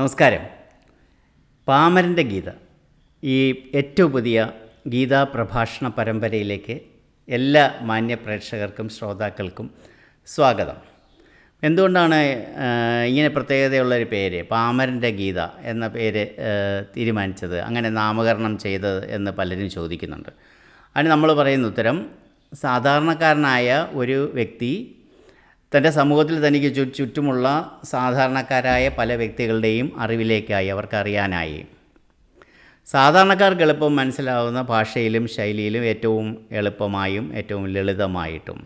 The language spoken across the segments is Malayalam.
നമസ്കാരം. പാമരന്റെ ഗീത. ഈ ഏറ്റവും പുതിയ ഗീതാ പ്രഭാഷണ പരമ്പരയിലേക്ക് എല്ലാ മാന്യ പ്രേക്ഷകർക്കും ശ്രോതാക്കൾക്കും സ്വാഗതം. എന്തുകൊണ്ടാണ് ഇങ്ങനെ പ്രത്യേകതയുള്ളൊരു പേര് പാമരന്റെ ഗീത എന്ന പേര് തീരുമാനിച്ചത് അങ്ങനെ നാമകരണം ചെയ്തത് എന്ന് പലരും ചോദിക്കുന്നുണ്ട്. അതിന് നമ്മൾ പറയുന്ന ഉത്തരം സാധാരണക്കാരനായ ഒരു വ്യക്തി തന്റെ സമൂഹത്തിൽ തനിക്ക് ചുറ്റുമുള്ള സാധാരണക്കാരായ പല വ്യക്തികളുടെയും അറിവിലേക്കായി അവർക്കറിയാനായി സാധാരണക്കാർക്ക് എളുപ്പം മനസ്സിലാവുന്ന ഭാഷയിലും ശൈലിയിലും ഏറ്റവും എളുപ്പമായും ഏറ്റവും ലളിതമായിട്ടും.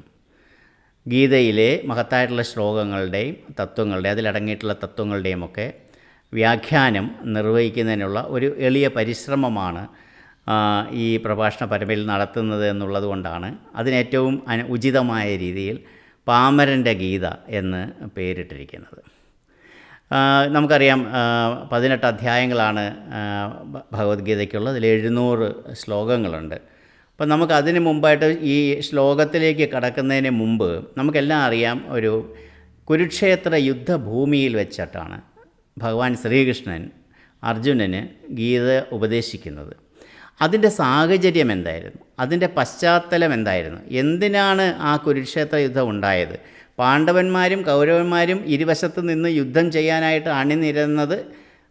ഗീതയിലെ മഹത്തായിട്ടുള്ള ശ്ലോകങ്ങളുടെയും തത്വങ്ങളുടെ അതിലടങ്ങിയിട്ടുള്ള തത്വങ്ങളുടെയും ഒക്കെ വ്യാഖ്യാനം നിർവഹിക്കുന്നതിനുള്ള ഒരു എളിയ പരിശ്രമമാണ് ഈ പ്രഭാഷണ പരമ്പരയിൽ നടത്തുന്നത് എന്നുള്ളത് കൊണ്ടാണ്. അതിനേറ്റവും ഉചിതമായ രീതിയിൽ പാമരന്റെ ഗീത എന്ന് പേരിട്ടിരിക്കുന്നത്. നമുക്കറിയാം പതിനെട്ട് അധ്യായങ്ങളാണ് ഭഗവത്ഗീതയ്ക്കുള്ളത്. അതിൽ എഴുന്നൂറ് ശ്ലോകങ്ങളുണ്ട്. അപ്പം നമുക്ക് അതിന് മുമ്പായിട്ട് ഈ ശ്ലോകത്തിലേക്ക് കടക്കുന്നതിന് മുമ്പ് നമുക്കെല്ലാം അറിയാം ഒരു കുരുക്ഷേത്ര യുദ്ധഭൂമിയിൽ വെച്ചിട്ടാണ് ഭഗവാൻ ശ്രീകൃഷ്ണൻ അർജുനന് ഗീത ഉപദേശിക്കുന്നത്. അതിന്റെ സാഹചര്യം എന്തായിരുന്നു? അതിന്റെ പശ്ചാത്തലം എന്തായിരുന്നു? എന്തിനാണ് ആ കുരുക്ഷേത്ര യുദ്ധം ഉണ്ടായത്? പാണ്ഡവന്മാരും കൗരവന്മാരും ഇരുവശത്ത് നിന്ന് യുദ്ധം ചെയ്യാനായിട്ട് അണിനിരന്നത്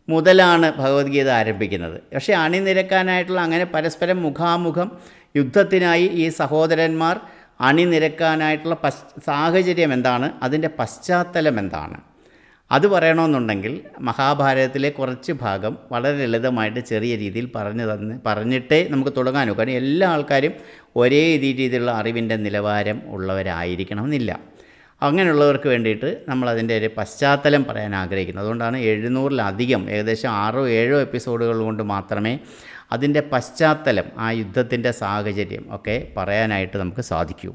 മുതലാണ് ഭഗവത്ഗീത ആരംഭിക്കുന്നത്. പക്ഷേ അണിനിരക്കാനായിട്ടുള്ള അങ്ങനെ പരസ്പരം മുഖാമുഖം യുദ്ധത്തിനായി ഈ സഹോദരന്മാർ അണിനിരക്കാനായിട്ടുള്ള പശ് സാഹചര്യം എന്താണ്? അതിന്റെ പശ്ചാത്തലം എന്താണ്? അത് പറയണമെന്നുണ്ടെങ്കിൽ മഹാഭാരതത്തിലെ കുറച്ച് ഭാഗം വളരെ ലളിതമായിട്ട് ചെറിയ രീതിയിൽ പറഞ്ഞു തന്ന് പറഞ്ഞിട്ടേ നമുക്ക് തുടങ്ങാനോ. കാരണം എല്ലാ ആൾക്കാരും ഒരേ രീതിയിലുള്ള അറിവിന്റെ നിലവാരം ഉള്ളവരായിരിക്കണമെന്നില്ല. അങ്ങനെയുള്ളവർക്ക് വേണ്ടിയിട്ട് നമ്മൾ അതിന്റെ ഒരു പശ്ചാത്തലം പറയാൻ ആഗ്രഹിക്കുന്നു. അതുകൊണ്ടാണ് എഴുന്നൂറിലധികം ഏകദേശം ആറോ ഏഴോ എപ്പിസോഡുകൾ കൊണ്ട് മാത്രമേ അതിന്റെ പശ്ചാത്തലം ആ യുദ്ധത്തിന്റെ സാഹചര്യം ഒക്കെ പറയാനായിട്ട് നമുക്ക് സാധിക്കൂ.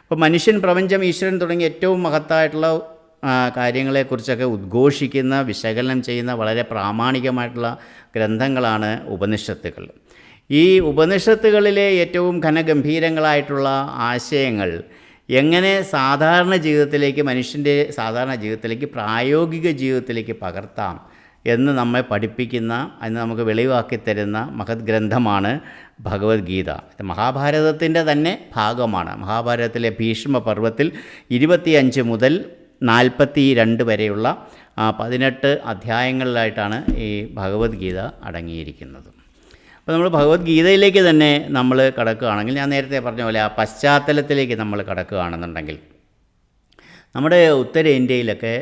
അപ്പോൾ മനുഷ്യൻ പ്രപഞ്ചം ഈശ്വരൻ തുടങ്ങിയ ഏറ്റവും മഹത്തായിട്ടുള്ള കാര്യങ്ങളെക്കുറിച്ചൊക്കെ ഉദ്ഘോഷിക്കുന്ന വിശകലനം ചെയ്യുന്ന വളരെ പ്രാമാണികമായിട്ടുള്ള ഗ്രന്ഥങ്ങളാണ് ഉപനിഷത്തുകൾ ഈ ഉപനിഷത്തുകളിലെ ഏറ്റവും ഘനഗംഭീരങ്ങളായിട്ടുള്ള ആശയങ്ങൾ എങ്ങനെ സാധാരണ ജീവിതത്തിലേക്ക് മനുഷ്യന്റെ സാധാരണ ജീവിതത്തിലേക്ക് പ്രായോഗിക ജീവിതത്തിലേക്ക് പകർത്താം എന്ന് നമ്മെ പഠിപ്പിക്കുന്ന എന്ന് നമുക്ക് വെളിവാക്കി തരുന്ന മഹത് ഗ്രന്ഥമാണ് ഭഗവത്ഗീത. മഹാഭാരതത്തിന്റെ തന്നെ ഭാഗമാണ്. മഹാഭാരതത്തിലെ ഭീഷ്മ പർവത്തിൽ ഇരുപത്തിയഞ്ച് മുതൽ നാൽപ്പത്തി രണ്ട് വരെയുള്ള പതിനെട്ട് അധ്യായങ്ങളിലായിട്ടാണ് ഈ ഭഗവത്ഗീത അടങ്ങിയിരിക്കുന്നത്. അപ്പോൾ നമ്മൾ ഭഗവത്ഗീതയിലേക്ക് തന്നെ നമ്മൾ കടക്കുകയാണെങ്കിൽ ഞാൻ നേരത്തെ പറഞ്ഞ പോലെ ആ പശ്ചാത്തലത്തിലേക്ക് നമ്മൾ കടക്കുകയാണെന്നുണ്ടെങ്കിൽ നമ്മുടെ ഉത്തരേന്ത്യയിലൊക്കെ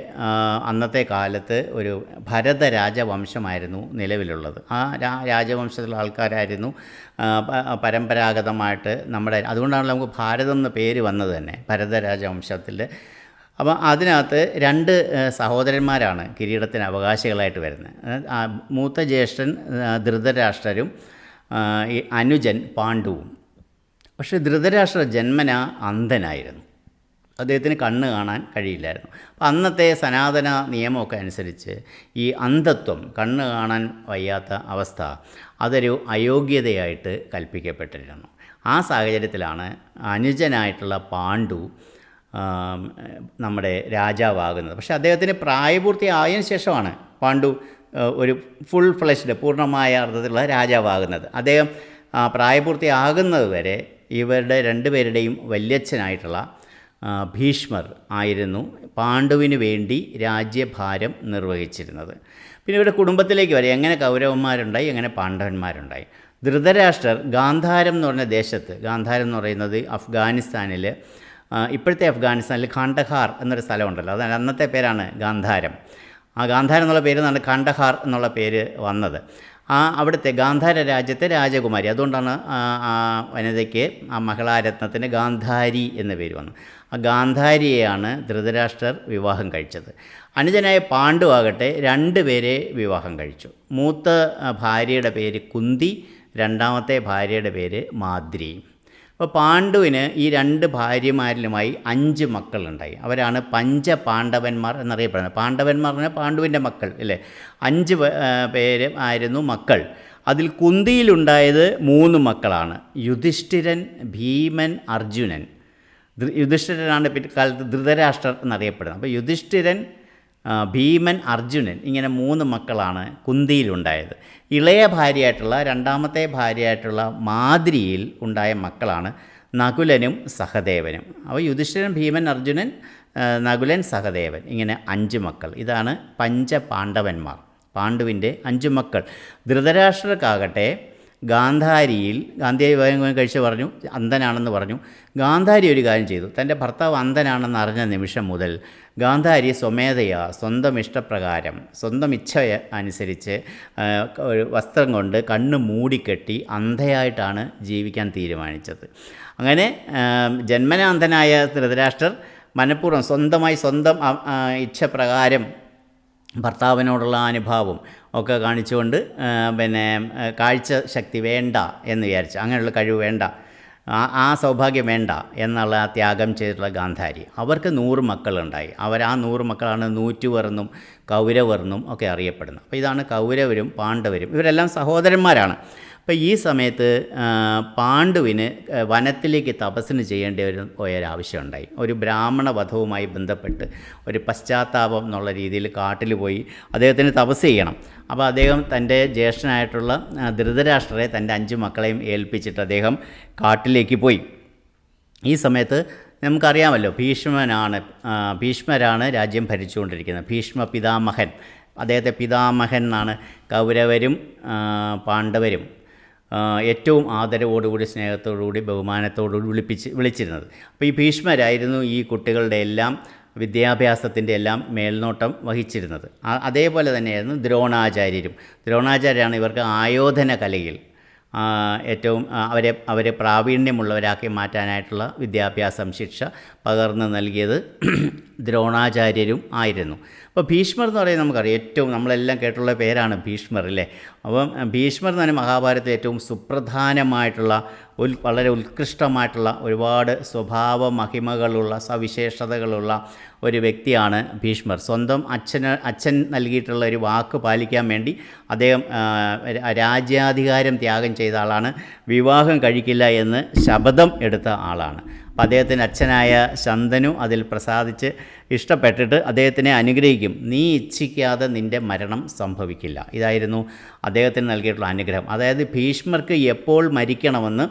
അന്നത്തെ കാലത്ത് ഒരു ഭരത രാജവംശമായിരുന്നു നിലവിലുള്ളത്. ആ രാ രാജവംശത്തിലുള്ള ആൾക്കാരായിരുന്നു പരമ്പരാഗതമായിട്ട് നമ്മുടെ അതുകൊണ്ടാണ് നമുക്ക് ഭാരതം എന്ന പേര് വന്നത് തന്നെ ഭരത രാജവംശത്തിന്റെ അപ്പോൾ അതിനകത്ത് രണ്ട് സഹോദരന്മാരാണ് കിരീടത്തിന് അവകാശികളായിട്ട് വരുന്നത്. മൂത്ത ജ്യേഷ്ഠൻ ധൃതരാഷ്ട്രരും ഈ അനുജൻ പാണ്ഡുവും. പക്ഷേ ധൃതരാഷ്ട്ര ജന്മന അന്ധനായിരുന്നു. അദ്ദേഹത്തിന് കണ്ണ് കാണാൻ കഴിയില്ലായിരുന്നു. അപ്പം അന്നത്തെ സനാതന നിയമമൊക്കെ അനുസരിച്ച് ഈ അന്ധത്വം കണ്ണ് കാണാൻ വയ്യാത്ത അവസ്ഥ അതൊരു അയോഗ്യതയായിട്ട് കൽപ്പിക്കപ്പെട്ടിരുന്നു. ആ സാഹചര്യത്തിലാണ് അനുജനായിട്ടുള്ള പാണ്ഡു നമ്മുടെ രാജാവാകുന്നത്. പക്ഷേ അദ്ദേഹത്തിന് പ്രായപൂർത്തിയായതിനു ശേഷമാണ് പാണ്ഡു ഒരു ഫുൾ ഫ്ലഷ്ഡ് പൂർണമായ അർത്ഥത്തിലുള്ള രാജാവാകുന്നത്. അദ്ദേഹം പ്രായപൂർത്തി പ്രായപൂർത്തിയാകുന്നത് വരെ ഇവരുടെ രണ്ടുപേരുടെയും വല്യച്ഛനായിട്ടുള്ള ഭീഷ്മർ ആയിരുന്നു പാണ്ഡുവിന് വേണ്ടി രാജ്യഭാരം നിർവഹിച്ചിരുന്നത്. പിന്നെ ഇവരുടെ കുടുംബത്തിലേക്ക് വരെ എങ്ങനെ കൗരവന്മാരുണ്ടായി എങ്ങനെ പാണ്ഡവന്മാരുണ്ടായി? ധൃതരാഷ്ട്രർ ഗാന്ധാരം എന്ന് പറഞ്ഞ ദേശത്ത് ഗാന്ധാരം എന്ന് പറയുന്നത് അഫ്ഗാനിസ്ഥാനിൽ ഇപ്പോഴത്തെ അഫ്ഗാനിസ്ഥാനിൽ ഖാണ്ഡഹാർ എന്നൊരു സ്ഥലമുണ്ടല്ലോ. അത് അന്നത്തെ പേരാണ് ഗാന്ധാരം. ആ ഗാന്ധാരം എന്നുള്ള പേര് നിന്നാണ് ഖാണ്ഡഹാർ എന്നുള്ള പേര് വന്നത്. ആ അവിടുത്തെ ഗാന്ധാര രാജ്യത്തെ രാജകുമാരി. അതുകൊണ്ടാണ് ആ വനിതയ്ക്ക് ആ മഹളാരത്നത്തിന് ഗാന്ധാരി എന്ന പേര് വന്നത്. ആ ഗാന്ധാരിയെയാണ് ധൃതരാഷ്ട്രർ വിവാഹം കഴിച്ചത്. അനുജനായ പാണ്ഡു ആകട്ടെ രണ്ട് പേരെ വിവാഹം കഴിച്ചു. മൂത്ത ഭാര്യയുടെ പേര് കുന്തി രണ്ടാമത്തെ ഭാര്യയുടെ പേര് മാദ്രി. അപ്പോൾ പാണ്ഡുവിന് ഈ രണ്ട് ഭാര്യമാരിലുമായി അഞ്ച് മക്കളുണ്ടായി. അവരാണ് പഞ്ചപാണ്ഡവന്മാർ എന്നറിയപ്പെടുന്നത്. പാണ്ഡവന്മാർ പറഞ്ഞാൽ പാണ്ഡുവിന്റെ മക്കൾ അല്ലേ? അഞ്ച് പേര് ആയിരുന്നു മക്കൾ. അതിൽ കുന്തിയിലുണ്ടായത് മൂന്ന് മക്കളാണ്. യുധിഷ്ഠിരൻ ഭീമൻ അർജുനൻ. യുധിഷ്ഠിരനാണ് പിൽക്കാലത്ത് ധൃതരാഷ്ട്രർ എന്നറിയപ്പെടുന്നത്. അപ്പോൾ യുധിഷ്ഠിരൻ ഭീമൻ അർജുനൻ ഇങ്ങനെ മൂന്ന് മക്കളാണ് കുന്തിയിലുണ്ടായത്. ഇളയ ഭാര്യയായിട്ടുള്ള രണ്ടാമത്തെ ഭാര്യയായിട്ടുള്ള മാതിരിയിൽ ഉണ്ടായ മക്കളാണ് നകുലനും സഹദേവനും. അപ്പോൾ യുധിഷ്ഠിരൻ ഭീമൻ അർജുനൻ നകുലൻ സഹദേവൻ ഇങ്ങനെ അഞ്ച് മക്കൾ. ഇതാണ് പഞ്ചപാണ്ഡവന്മാർ പാണ്ഡുവിന്റെ അഞ്ച് മക്കൾ. ധൃതരാഷ്ട്രക്കാകട്ടെ ഗാന്ധാരിയിൽ ഗാന്ധിയായി വിവാഹം കഴിച്ച് പറഞ്ഞു അന്ധനാണെന്ന് പറഞ്ഞു. ഗാന്ധാരി ഒരു കാര്യം ചെയ്തു. തന്റെ ഭർത്താവ് അന്ധനാണെന്ന് അറിഞ്ഞ നിമിഷം മുതൽ ഗാന്ധാരി സ്വമേധയാ സ്വന്തം ഇഷ്ടപ്രകാരം സ്വന്തം ഇച്ഛ അനുസരിച്ച് ഒരു വസ്ത്രം കൊണ്ട് കണ്ണ് മൂടിക്കെട്ടി അന്ധയായിട്ടാണ് ജീവിക്കാൻ തീരുമാനിച്ചത്. അങ്ങനെ ജന്മനാന്ധനായ ധൃതരാഷ്ട്രർ മനഃപൂർവം സ്വന്തമായി സ്വന്തം ഇച്ഛപ്രകാരം ഭർത്താവിനോടുള്ള അനുഭാവം ഒക്കെ കാണിച്ചുകൊണ്ട് പിന്നെ കാഴ്ച ശക്തി വേണ്ട എന്ന് വിചാരിച്ചു അങ്ങനെയുള്ള കഴിവ് വേണ്ട ആ ആ സൗഭാഗ്യം വേണ്ട എന്നുള്ള ത്യാഗം ചെയ്തിട്ടുള്ള ഗാന്ധാരി. അവർക്ക് നൂറ് മക്കളുണ്ടായി. അവർ ആ നൂറ് മക്കളാണ് നൂറ്റുവർന്നും കൗരവർന്നും ഒക്കെ അറിയപ്പെടുന്നത്. അപ്പോൾ ഇതാണ് കൗരവരും പാണ്ഡവരും. ഇവരെല്ലാം സഹോദരന്മാരാണ്. അപ്പോൾ ഈ സമയത്ത് പാണ്ഡുവിന് വനത്തിലേക്ക് തപസ്സിന് ചെയ്യേണ്ട ഒരു പോയൊരാവശ്യമുണ്ടായി ഒരു ബ്രാഹ്മണ വധവുമായി ബന്ധപ്പെട്ട് ഒരു പശ്ചാത്താപം എന്നുള്ള രീതിയിൽ കാട്ടിൽ പോയി അദ്ദേഹത്തിന് തപസ് ചെയ്യണം. അപ്പോൾ അദ്ദേഹം തന്റെ ജ്യേഷ്ഠനായിട്ടുള്ള ധൃതരാഷ്ട്രരെ തന്റെ അഞ്ച് മക്കളെയും ഏൽപ്പിച്ചിട്ട് അദ്ദേഹം കാട്ടിലേക്ക് പോയി. ഈ സമയത്ത് നമുക്കറിയാമല്ലോ ഭീഷ്മനാണ് ഭീഷ്മരാണ് രാജ്യം ഭരിച്ചുകൊണ്ടിരിക്കുന്നത്. ഭീഷ്മ പിതാമഹൻ. അദ്ദേഹത്തെ പിതാമഹൻ എന്നാണ് കൗരവരും പാണ്ഡവരും. ഏറ്റവും ആദരവോടുകൂടി സ്നേഹത്തോടുകൂടി ബഹുമാനത്തോടുകൂടി വിളിപ്പിച്ച് വിളിച്ചിരുന്നത്. അപ്പോൾ ഈ ഭീഷ്മരായിരുന്നു ഈ കുട്ടികളുടെ എല്ലാം വിദ്യാഭ്യാസത്തിന്റെ എല്ലാം മേൽനോട്ടം വഹിച്ചിരുന്നത്. അതേപോലെ തന്നെയായിരുന്നു ദ്രോണാചാര്യരും. ദ്രോണാചാര്യാണ് ഇവർക്ക് ആയോധന കലയിൽ ഏറ്റവും അവരെ അവരെ പ്രാവീണ്യമുള്ളവരാക്കി മാറ്റാനായിട്ടുള്ള വിദ്യാഭ്യാസം ശിക്ഷ പകർന്നു നൽകിയത് ദ്രോണാചാര്യരും ആയിരുന്നു. അപ്പോൾ ഭീഷ്മർ എന്ന് പറയുന്നത് നമുക്കറിയാം ഏറ്റവും നമ്മളെല്ലാം കേട്ടുള്ള പേരാണ് ഭീഷ്മർ അല്ലേ? അപ്പം ഭീഷ്മർ എന്ന് പറഞ്ഞാൽ മഹാഭാരതത്തിൽ ഏറ്റവും സുപ്രധാനമായിട്ടുള്ള ഉൽ വളരെ ഉത്കൃഷ്ടമായിട്ടുള്ള ഒരുപാട് സ്വഭാവ മഹിമകളുള്ള സവിശേഷതകളുള്ള ഒരു വ്യക്തിയാണ് ഭീഷ്മർ. സ്വന്തം അച്ഛന് അച്ഛൻ നൽകിയിട്ടുള്ള ഒരു വാക്ക് പാലിക്കാൻ വേണ്ടി അദ്ദേഹം രാജ്യാധികാരം ത്യാഗം ചെയ്ത ആളാണ്. വിവാഹം കഴിക്കില്ല എന്ന് ശപഥം എടുത്ത ആളാണ്. അപ്പോൾ അദ്ദേഹത്തിന്റെ അച്ഛനായ ശന്തനു അതിൽ പ്രസാദിച്ച് ഇഷ്ടപ്പെട്ടിട്ട് അദ്ദേഹത്തിനെ അനുഗ്രഹിക്കും. നീ ഇച്ഛിക്കാതെ നിന്റെ മരണം സംഭവിക്കില്ല. ഇതായിരുന്നു അദ്ദേഹത്തിന് നൽകിയിട്ടുള്ള അനുഗ്രഹം. അതായത് ഭീഷ്മർക്ക് എപ്പോൾ മരിക്കണമെന്ന്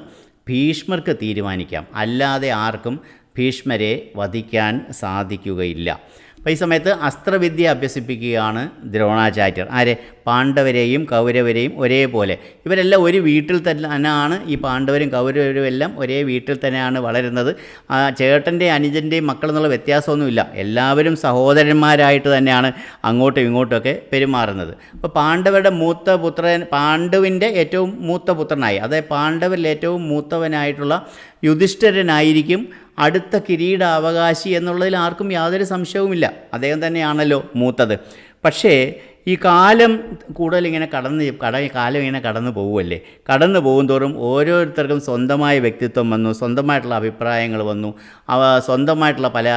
ഭീഷ്മർക്ക് തീരുമാനിക്കാം. അല്ലാതെ ആർക്കും ഭീഷ്മരെ വധിക്കാൻ സാധിക്കുകയില്ല. അപ്പോൾ ഈ സമയത്ത് അസ്ത്രവിദ്യ അഭ്യസിപ്പിക്കുകയാണ് ദ്രോണാചാര്യർ. ആരെ? പാണ്ഡവരെയും കൗരവരെയും ഒരേപോലെ. ഇവരെല്ലാം ഒരു വീട്ടിൽ തന്നെയാണ് ഈ പാണ്ഡവരും കൗരവരും എല്ലാം ഒരേ വീട്ടിൽ തന്നെയാണ് വളരുന്നത്. ആ ചേട്ടന്റെയും അനുജന്റെയും മക്കൾ എന്നുള്ള വ്യത്യാസമൊന്നുമില്ല. എല്ലാവരും സഹോദരന്മാരായിട്ട് തന്നെയാണ് അങ്ങോട്ടും ഇങ്ങോട്ടുമൊക്കെ പെരുമാറുന്നത്. അപ്പോൾ പാണ്ഡവരുടെ മൂത്ത പുത്രൻ പാണ്ഡുവിന്റെ ഏറ്റവും മൂത്ത പുത്രനായി. അതായത് പാണ്ഡവരിൽ ഏറ്റവും മൂത്തവനായിട്ടുള്ള യുധിഷ്ഠിരനായിരിക്കും. അടുത്ത കിരീടാവകാശി എന്നുള്ളതിൽ ആർക്കും യാതൊരു സംശയവുമില്ല. അദ്ദേഹം തന്നെയാണല്ലോ മൂത്തത്. പക്ഷേ ഈ കാലം കൂടുതൽ ഇങ്ങനെ കടന്ന് കട കാലം ഇങ്ങനെ കടന്നു പോകുമല്ലേ കടന്നു പോകുന്തോറും ഓരോരുത്തർക്കും സ്വന്തമായ വ്യക്തിത്വം വന്നു സ്വന്തമായിട്ടുള്ള അഭിപ്രായങ്ങൾ വന്നു. അവ സ്വന്തമായിട്ടുള്ള പല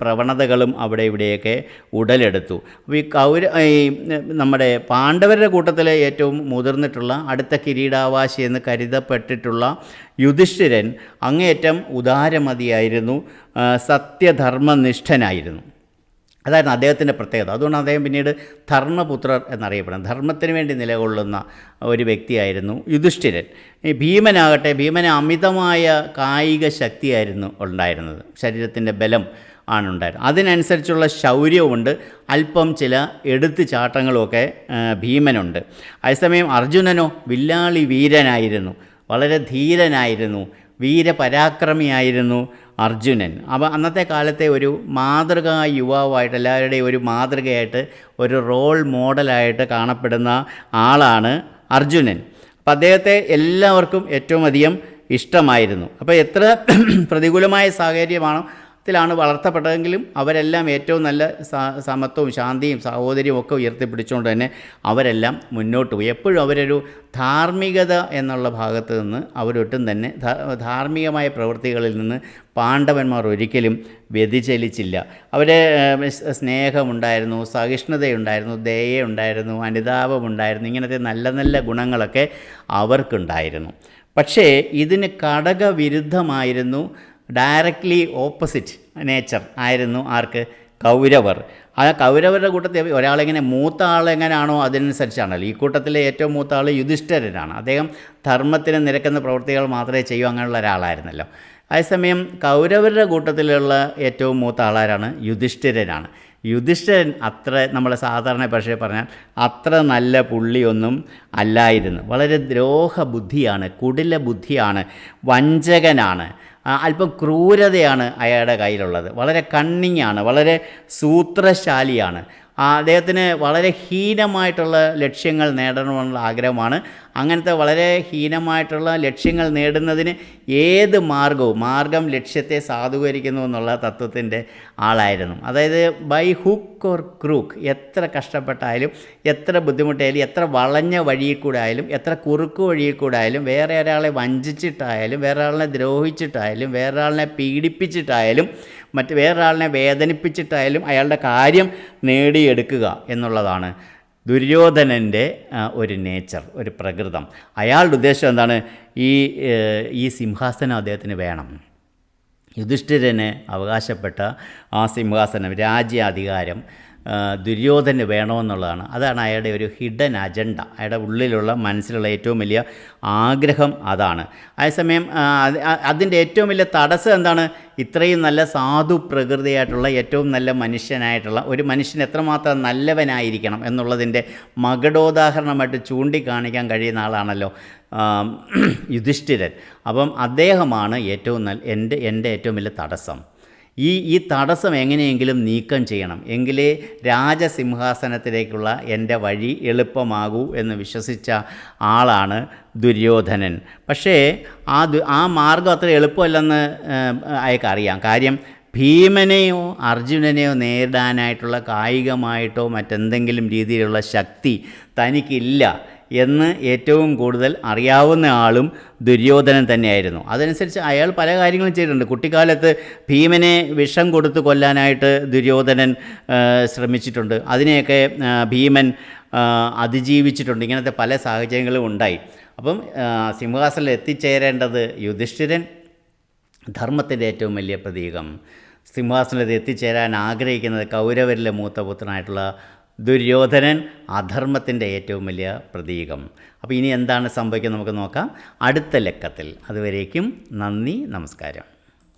പ്രവണതകളും അവിടെ ഇവിടെയൊക്കെ ഉടലെടുത്തു. അപ്പോൾ ഈ കൗര ഈ നമ്മുടെ പാണ്ഡവരുടെ കൂട്ടത്തിലെ ഏറ്റവും മുതിർന്നിട്ടുള്ള അടുത്ത കിരീടാവാശി എന്ന് കരുതപ്പെട്ടിട്ടുള്ള യുധിഷ്ഠിരൻ അങ്ങേയറ്റം ഉദാരമതിയായിരുന്നു സത്യധർമ്മനിഷ്ഠനായിരുന്നു. അതായിരുന്നു അദ്ദേഹത്തിന്റെ പ്രത്യേകത. അതുകൊണ്ട് അദ്ദേഹം പിന്നീട് ധർമ്മപുത്രർ എന്നറിയപ്പെടുന്നത് ധർമ്മത്തിന് വേണ്ടി നിലകൊള്ളുന്ന ഒരു വ്യക്തിയായിരുന്നു യുധിഷ്ഠിരൻ. ഈ ഭീമനാകട്ടെ ഭീമന് അമിതമായ കായിക ശക്തിയായിരുന്നു ഉണ്ടായിരുന്നത്. ശരീരത്തിന്റെ ബലം ആണുണ്ടായിരുന്നത്. അതിനനുസരിച്ചുള്ള ശൗര്യമുണ്ട് അല്പം ചില എടുത്തു ചാട്ടങ്ങളുമൊക്കെ ഭീമനുണ്ട്. അതേസമയം അർജുനനോ വില്ലാളി വീരനായിരുന്നു. വളരെ ധീരനായിരുന്നു. വീരപരാക്രമിയായിരുന്നു അർജുനൻ. അപ്പോൾ അന്നത്തെ കാലത്തെ ഒരു മാതൃകാ യുവാവായിട്ട് എല്ലാവരുടെയും ഒരു മാതൃകയായിട്ട് ഒരു റോൾ മോഡലായിട്ട് കാണപ്പെടുന്ന ആളാണ് അർജുനൻ. അപ്പം അദ്ദേഹത്തെ എല്ലാവർക്കും ഏറ്റവും അധികം ഇഷ്ടമായിരുന്നു. അപ്പോൾ എത്ര പ്രതികൂലമായ സാഹചര്യമാണോ ത്തിലാണ് വളർത്തപ്പെട്ടതെങ്കിലും അവരെല്ലാം ഏറ്റവും നല്ല സമത്വവും ശാന്തിയും സഹോദര്യവും ഒക്കെ ഉയർത്തിപ്പിടിച്ചുകൊണ്ട് തന്നെ അവരെല്ലാം മുന്നോട്ട് പോയി. എപ്പോഴും അവരൊരു ധാർമ്മികത എന്നുള്ള ഭാഗത്ത് നിന്ന് അവരൊട്ടും തന്നെ ധാർമ്മികമായ പ്രവൃത്തികളിൽ നിന്ന് പാണ്ഡവന്മാർ ഒരിക്കലും വ്യതിചലിച്ചില്ല. സ് സ്നേഹമുണ്ടായിരുന്നു സഹിഷ്ണുതയുണ്ടായിരുന്നു ദയുണ്ടായിരുന്നു അനുതാപമുണ്ടായിരുന്നു ഇങ്ങനത്തെ നല്ല നല്ല ഗുണങ്ങളൊക്കെ അവർക്കുണ്ടായിരുന്നു. പക്ഷേ ഇതിന് ഘടകവിരുദ്ധമായിരുന്നു ഡയറക്റ്റ്ലി ഓപ്പോസിറ്റ് നേച്ചർ ആയിരുന്നു ആർക്ക്? കൗരവർ. ആ കൗരവരുടെ കൂട്ടത്തിൽ ഒരാളെങ്ങനെ മൂത്ത ആളെങ്ങനെയാണോ അതിനനുസരിച്ചാണല്ലോ. ഈ കൂട്ടത്തിലെ ഏറ്റവും മൂത്ത ആൾ യുധിഷ്ഠരനാണ്. അദ്ദേഹം ധർമ്മത്തിന് നിരക്കുന്ന പ്രവൃത്തികൾ മാത്രമേ ചെയ്യൂ അങ്ങനെയുള്ള ഒരാളായിരുന്നല്ലോ. അതേസമയം കൗരവരുടെ കൂട്ടത്തിലുള്ള ഏറ്റവും മൂത്ത ആളാരാണ് യുധിഷ്ഠിരനാണ്. യുധിഷ്ഠിരൻ അത്ര നമ്മളെ സാധാരണ ഭാഷയിൽ പറഞ്ഞാൽ അത്ര നല്ല പുള്ളിയൊന്നും അല്ലായിരുന്നു. വളരെ ദ്രോഹ ബുദ്ധിയാണ് കുടില ബുദ്ധിയാണ് വഞ്ചകനാണ്. അല്പം ക്രൂരതയാണ് അയാളുടെ കയ്യിലുള്ളത്. വളരെ കണ്ണിങ്ങാണ് വളരെ സൂത്രശാലിയാണ്. അദ്ദേഹത്തിന് വളരെ ഹീനമായിട്ടുള്ള ലക്ഷ്യങ്ങൾ നേടണമെന്നുള്ള ആഗ്രഹമാണ്. അങ്ങനത്തെ വളരെ ഹീനമായിട്ടുള്ള ലക്ഷ്യങ്ങൾ നേടുന്നതിന് ഏത് മാർഗവും മാർഗം ലക്ഷ്യത്തെ സാധൂകരിക്കുന്നു എന്നുള്ള തത്വത്തിന്റെ ആളായിരുന്നു. അതായത് ബൈ ഹുക്ക് ഓർ ക്രൂക്ക് എത്ര കഷ്ടപ്പെട്ടായാലും എത്ര ബുദ്ധിമുട്ടായാലും എത്ര വളഞ്ഞ വഴിയിൽ കൂടെ ആയാലും എത്ര കുറുക്ക് വഴിയിൽ കൂടെ ആയാലും വേറെ ഒരാളെ വഞ്ചിച്ചിട്ടായാലും വേറെ ആളിനെ ദ്രോഹിച്ചിട്ടായാലും വേറെ ആളിനെ പീഡിപ്പിച്ചിട്ടായാലും മറ്റ് വേറൊരാളിനെ വേദനിപ്പിച്ചിട്ടായാലും അയാളുടെ കാര്യം നേടിയെടുക്കുക എന്നുള്ളതാണ് ദുര്യോധനന്റെ ഒരു നേച്ചർ ഒരു പ്രകൃതം. അയാളുടെ ഉദ്ദേശം എന്താണ്? ഈ ഈ സിംഹാസനം അദ്ദേഹത്തിന് വേണം. യുധിഷ്ഠിരന് അവകാശപ്പെട്ട ആ സിംഹാസനം രാജ്യാധികാരം ദുര്യോധന് വേണമെന്നുള്ളതാണ്. അതാണ് അയാളുടെ ഒരു ഹിഡൻ അജണ്ട. അയാളുടെ ഉള്ളിലുള്ള മനസ്സിലുള്ള ഏറ്റവും വലിയ ആഗ്രഹം അതാണ്. അതേസമയം അതിന്റെ ഏറ്റവും വലിയ തടസ്സം എന്താണ്? ഇത്രയും നല്ല സാധു പ്രകൃതിയായിട്ടുള്ള ഏറ്റവും നല്ല മനുഷ്യനായിട്ടുള്ള ഒരു മനുഷ്യൻ എത്രമാത്രം നല്ലവനായിരിക്കണം എന്നുള്ളതിന്റെ മകടോദാഹരണമായിട്ട് ചൂണ്ടിക്കാണിക്കാൻ കഴിയുന്ന ആളാണല്ലോ യുധിഷ്ഠിരൻ. അപ്പം അദ്ദേഹമാണ് ഏറ്റവും നല്ല എന്റെ എന്റെ ഏറ്റവും വലിയ തടസ്സം. ഈ ഈ തടസ്സം എങ്ങനെയെങ്കിലും നീക്കം ചെയ്യണം. എങ്കിലേ രാജസിംഹാസനത്തിലേക്കുള്ള എന്റെ വഴി എളുപ്പമാകൂ എന്ന് വിശ്വസിച്ച ആളാണ് ദുര്യോധനൻ. പക്ഷേ ആ ദു- ആ മാർഗം അത്ര എളുപ്പമല്ലെന്ന് അയാൾക്കറിയാം. കാര്യം ഭീമനെയോ അർജുനനെയോ നേരിടാനായിട്ടുള്ള കായികമായിട്ടോ മറ്റെന്തെങ്കിലും രീതിയിലുള്ള ശക്തി തനിക്കില്ല. എന്ന് ഏറ്റവും കൂടുതൽ അറിയാവുന്ന ആളും ദുര്യോധനൻ തന്നെയായിരുന്നു. അതനുസരിച്ച് അയാൾ പല കാര്യങ്ങളും ചെയ്തിട്ടുണ്ട്. കുട്ടിക്കാലത്ത് ഭീമനെ വിഷം കൊടുത്ത് കൊല്ലാനായിട്ട് ദുര്യോധനൻ ശ്രമിച്ചിട്ടുണ്ട്. അതിനെയൊക്കെ ഭീമൻ അതിജീവിച്ചിട്ടുണ്ട്. ഇങ്ങനത്തെ പല സാഹചര്യങ്ങളും ഉണ്ടായി. അപ്പം സിംഹാസനിൽ എത്തിച്ചേരേണ്ടത് യുധിഷ്ഠിരൻ. ധർമ്മത്തിന്റെ ഏറ്റവും വലിയ പ്രതീകം. സിംഹാസനത്തിൽ എത്തിച്ചേരാൻ ആഗ്രഹിക്കുന്നത് കൗരവരിലെ മൂത്ത പുത്രനായിട്ടുള്ള ദുര്യോധനൻ അധർമ്മത്തിന്റെ ഏറ്റവും വലിയ പ്രതീകം. അപ്പോൾ ഇനി എന്താണ് സംഭവിക്കുന്നത് നമുക്ക് നോക്കാം. അടുത്ത ലക്കത്തിൽ. അതുവരേക്കും നന്ദി നമസ്കാരം.